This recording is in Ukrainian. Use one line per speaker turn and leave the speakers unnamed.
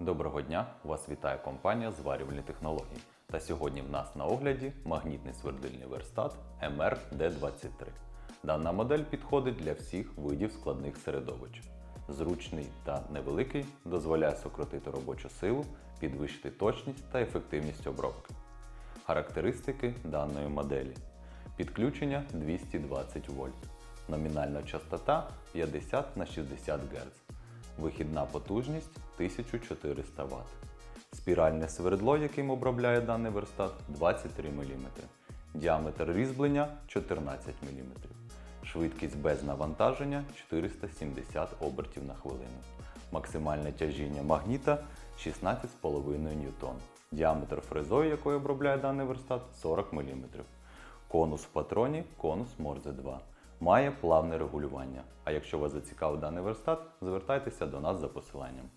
Доброго дня! Вас вітає компанія Зварювальні технології. Та сьогодні в нас на огляді магнітний свердильний верстат MR-D23. Дана модель підходить для всіх видів складних середовищ. Зручний та невеликий дозволяє сократити робочу силу, підвищити точність та ефективність обробки. Характеристики даної моделі. Підключення 220 вольт. Номінальна частота 50 на 60 Гц. Вихідна потужність 1400 Вт. Спіральне свердло, яким обробляє даний верстат 23 мм. Діаметр різьблення 14 мм. Швидкість без навантаження 470 обертів на хвилину. Максимальне тяжіння магніта 16,5 ньютон. Діаметр фрезою, якою обробляє даний верстат 40 мм. Конус в патроні конус Морзе 2. Має плавне регулювання. А якщо вас зацікавив даний верстат, звертайтеся до нас за посиланням.